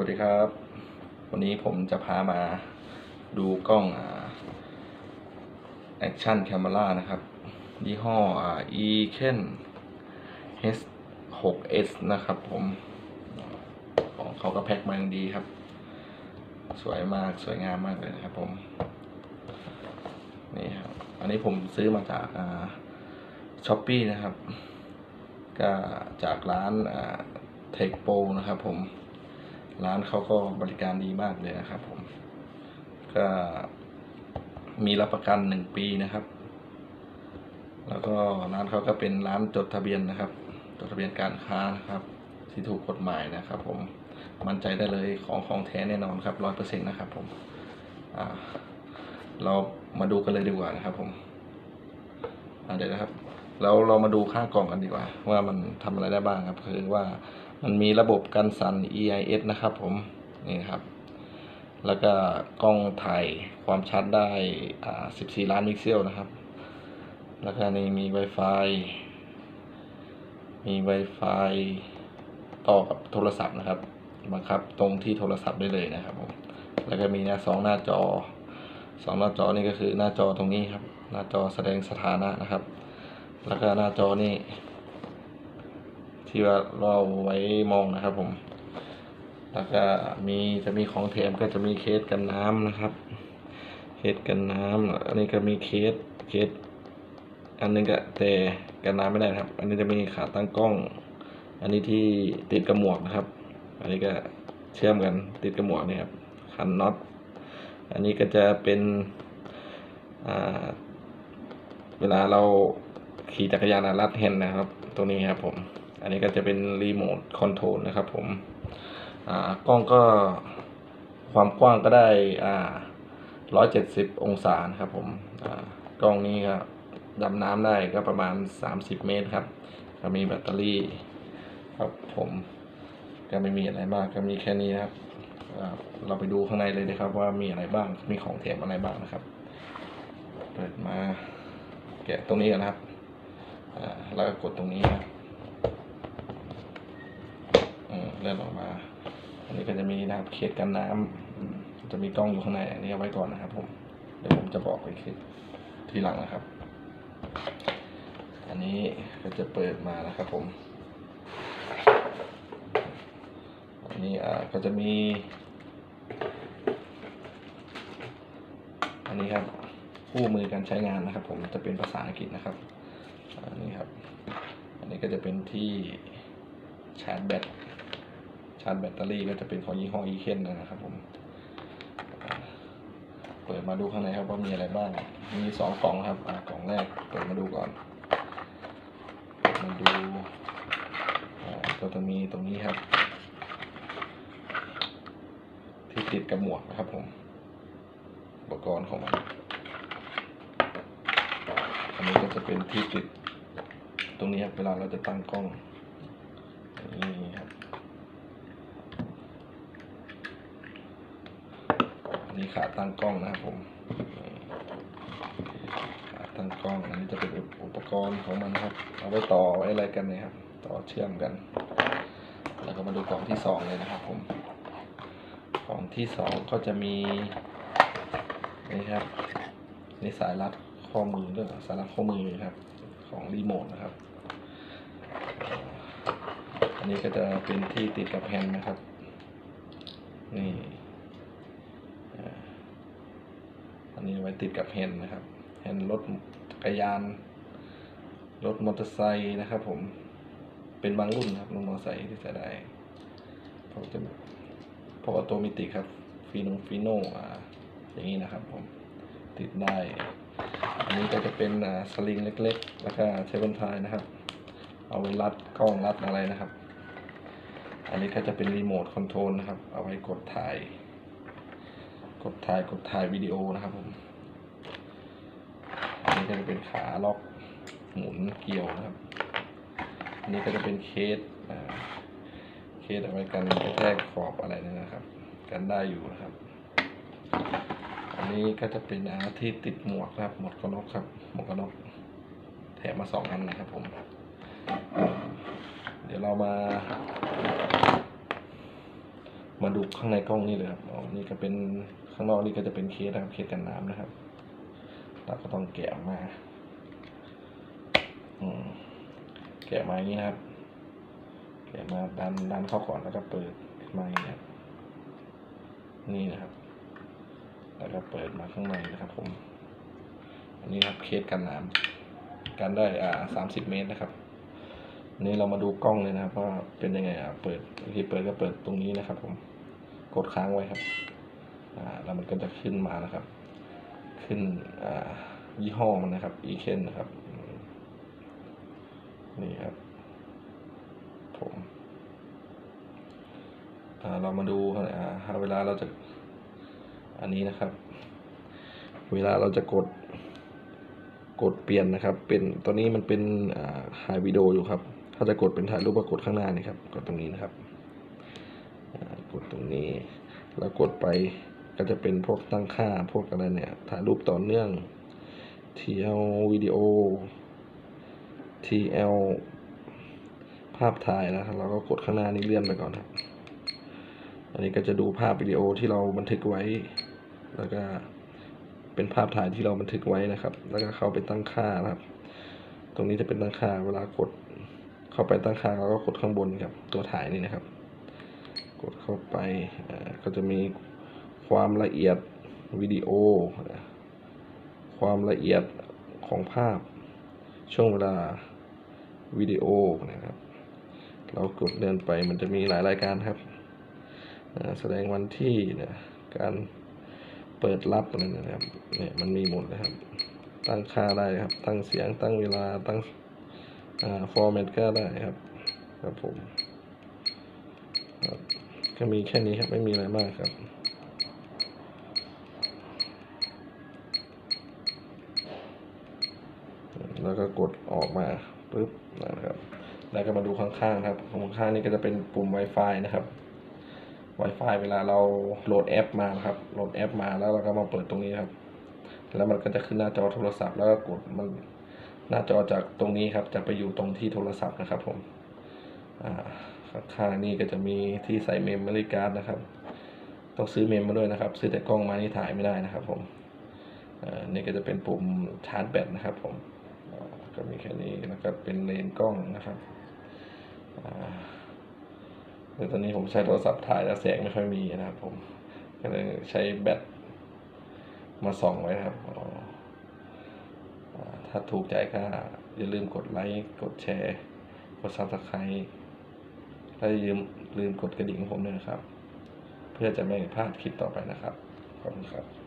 วัสดีครับ วันนี้ผมจะพามาดูกล้องแอคชั่นแคม e r a นะครับ ยี่ห้ออ่า e k e n H6s นะครับผม ของเขาก็แพ็คมาอย่างดีครับ สวยมากสวยงามมากเลยนะครับผม นี่ครับ อันนี้ผมซื้อมาจากช้อปปี้นะครับ ก็จากร้านเทคโปนะครับผม ร้านเขาก็บริการดีมากเลยนะครับผม ก็มีรับประกันหนึ่งปีนะครับ แล้วก็ร้านเขาก็เป็นร้านจดทะเบียนนะครับ จดทะเบียนการค้านะครับ ที่ถูกกฎหมายนะครับ ผม มั่นใจได้เลยของของแท้แน่นอนครับร้อยเปอร์เซ็นต์นะครับ ผม อ่า เรามาดูกันเลยดีกว่านะครับ ผมเดี๋ยวนะครับเราเรามาดูค่ากล่องกันดีกว่า ว่ามันทำอะไรได้บ้างครับ คือว่า มันมีระบบกันสั่น EIS นะครับผม นี่ครับ แล้วก็กล้องถ่ายความชัดได้อ่า14 ล้าน พิกเซลนะครับ แล้วก็นี่มี Wi-Fi มี Wi-Fi ต่อกับโทรศัพท์นะครับ บังคับตรงที่โทรศัพท์ได้เลยนะครับผม แล้วก็มีหน้าสองหน้าจอสองหน้าจอนี่ก็คือหน้าจอตรงนี้ครับ หน้าจอแสดงสถานะนะครับ แล้วก็หน้าจอนี่ ที่ว่าเราไว้มองนะครับ ผม แล้วก็มีจะมีของแถมก็จะมีเคสกันน้ำนะครับ เคสกันน้ำอันนี้ก็มีเคสเคสอันนึงก็แต่กันน้ำไม่ได้ครับ อันนี้จะมีขาตั้งกล้อง อันนี้ที่ติดกระหมวกนะครับ อันนี้ก็เชื่อมกันติดกระหมวกนี่ครับคันน็อตอันนี้ก็จะเป็นเวลาเราขี่จักรยานรัดแฮนนะครับ ตรงนี้ครับผม อันนี้ก็จะเป็นรีโมทคอนโทรลนะครับผมอ่ากล้องก็ความกว้างก็ได้อ่าร้อยเจ็ดสิบองศาครับผมอ่ากล้องนี้ก็ดำน้ำได้ก็ประมาณสามสิบเมตรครับ ก็มีแบตเตอรี่ครับผมก็ไม่มีอะไรมากก็มีแค่นี้นะครับอ่าเราไปดูข้างในเลยนะครับ ว่ามีอะไรบ้างมีของแถมอะไรบ้างนะครับ เปิดมาแกะตรงนี้กันนะครับอ่าแล้วก็กดตรงนี้ครับอืม เลื่อนออกมา อันนี้ก็จะมีนะครับเคสกันน้ำอืมจะมีกล้องอยู่ข้างในอันนี้เอาไว้ก่อนนะครับ ผมเดี๋ยวผมจะบอกไปทีทีหลังนะครับ อันนี้ก็จะเปิดมานะครับผมอันนี้อ่าก็จะมี อันนี้ครับคู่มือการใช้งานนะครับ ผมจะเป็นภาษาอังกฤษนะครับอันนี้ครับ อันนี้ก็จะเป็นที่ชาร์จแบตาร์จแบตเตอรี่ก็จะเป็นของยี่ห้ออีเคนนะครับผม เปิดมาดูข้างในครับว่ามีอะไรบ้าง มีสองกล่องครับกล่องแรกเปิดมาดูก่อน มาดูอ่าก็จะมีตรงนี้ครับ ที่ติดกับหมวกนะครับผม อุปกรณ์ของมัน อันนี้ก็จะเป็นที่ติดตรงนี้ครับเวลาเราจะตั้งกล้องนี่ครับ อั นี้ขาตั้งกล้องนะครับผมขาตั้งกล้องอันนี้จะเป็นอุปกรณ์ของมันครับ เอาไว้ต่อไว้อะไรกันเนี่ยครับ ต่อเชื่อมกัน แล้วก็มาดูกล่องที่สองเลยนะครับผมกล่องที่สองก็จะมีนี่ครับนี่สายรัดข้อมือด้วยสายรัดข้อมือครับ ของรีโมทนะครับ อันนี้ก็จะเป็นที่ติดกับแฮนด์นะครับ นี่อ่าอั นนี้ไว้ติดกับแฮนด์นะครับแฮนด์รถจักรยาน รถมอเตอร์ไซค์นะครับ ผมเป็นบางรุ่นครับรถมอเตอร์ไซค์ที่จะได้เขาจะพวกออโตมิติครับฟีโนฟีโนอ่าอย่างนี้นะครับ ผมติดได้ อันนี้ก็จะเป็นอ่าสลิงเล็ก ๆ แล้วก็เทเบิลทายนะครับ เอาไว้รัดกล้องรัดอะไรนะครับ อันนี้ก็จะเป็นรีโมทคอนโทรลนะครับ เอาไว้กดถ่าย ดถ่ายกดถ่ายวิดีโอนะครับผมอันนี้ก็จะเป็นขาล็อกหมุนเกี่ยวนะครับ อันนี้ก็จะเป็นเคสเคสเอาไว้กันกระแทกขอบอะไรเนยนะครับ กันได้อยู่นะครับ อันนี้ก็จะเป็นอาที่ติดหมวกนะครับ หมวกกันน็อกครับ หมวกกันน็อกแถมมาสองอันนะครับผม เดี๋ยวเรามา มาดูข้างในกล้องนี่เลยครับอ๋อนี่ก็เป็นข้างนอกนี่ก็จะเป็นเคสนะครับ เคสกันน้ำนะครับเราก็ต้องแกะออกมาอืมแกะมาอย่างนี้นะครับแกะมาดันดันเข้าก่อนแล้วก็เปิดมาอย่างนี้ครับนี่นะครับ แล้วก็เปิดมาข้างในนะครับ ผม อันนี้ครับเคสกันน้ำกันได้อ่าสามสิบเมตรนะครับ อันนี้เรามาดูกล้องเลยนะครับว่าเป็นยังไงอะเปิดวิธีเปิดก็เปิดตรงนี้นะครับ ผมกดค้างไว้ครับอ่าแล้วมันก็จะขึ้นมานะครับ ขึ้นอ่ายี่ห้อมันนะครับอีเคนนะครับ นี่ครับ ผมอ่าเรามาดูอ่าเวลาเราจะอันนี้นะครับ เวลาเราจะกดกดเปลี่ยนนะครับ เป็นตัวนี้มันเป็นอ่าถ่ายวิดีโออยู่ครับ ถ้าจะกดเป็นถ่ายรูปก็กดข้างหน้านี่ครับ กดตรงนี้นะครับ กดตรงนี้ แล้วกดไปก็จะเป็นพวกตั้งค่าพวกอะไรเนี่ย ถ่ายรูปต่อเนื่อง TL วิดีโอ TL ภาพถ่ายนะครับ เราก็กดข้างหน้านี้เลื่อนไปก่อนครับ อันนี้ก็จะดูภาพวิดีโอที่เราบันทึกไว้ แล้วก็เป็นภาพถ่ายที่เราบันทึกไว้นะครับ แล้วก็เข้าไปตั้งค่านะครับ ตรงนี้จะเป็นตั้งค่าเวลากด เข้าไปตั้งค่าเราก็กดข้างบนครับตัวถ่ายนี่นะครับ กดเข้าไปอ่าก็จะมีความละเอียดวิดีโอ ความละเอียดของภาพช่วงเวลาวิดีโอนะครับ เรากดเดินไปมันจะมีหลายรายการครับ แสดงวันที่นะการเปิดรับอะไรนะครับเนี่ยมันมีหมดเลยครับ ตั้งค่าได้ครับ ตั้งเสียงตั้งเวลาตั้ง อ่าฟอร์แมตก็ได้ครับ ครับผมครับก็มีแค่นี้ครับ ไม่มีอะไรมากครับแล้วก็กดออกมาปุ๊บนะครับ แล้วก็มาดูข้างๆครับข้างๆนี่ก็จะเป็นปุ่ม Wi-Fi นะครับ Wi-Fi เวลาเราโหลดแอปมาครับ โหลดแอปมาแล้วเราก็มาเปิดตรงนี้ครับ แล้วมันก็จะขึ้นหน้าจอโทรศัพท์แล้วก็กดมัน หน้าจอจากตรงนี้ครับจะไปอยู่ตรงที่โทรศัพท์นะครับผมอ่าข้างนี่ก็จะมีที่ใส่เมมโมรี่การ์ดนะครับ ต้องซื้อเมมมาด้วยนะครับ ซื้อแต่กล้องมานี่ถ่ายไม่ได้นะครับผมอ่านี่ก็จะเป็นปุ่มชาร์จแบตนะครับผมอ่าก็มีแค่นี้แล้วก็เป็นเลนกล้องนะครับอ่าแต่ตอนนี้ผมใช้โทรศัพท์ถ่ายแล้วแสงไม่ค่อยมีนะครับผม ก็เลยใช้แบตมาส่องไว้ครับอ๋อ ถ้าถูกใจก็อย่าลืมกดไลค์ กดแชร์ กดซับสไคร b e และอย่าลืมลืมกดกระดิ่งของผมด้วยนะครับ เพื่อจะไม่พลาดคลิปต่อไปนะครับ ขอบคุณครับ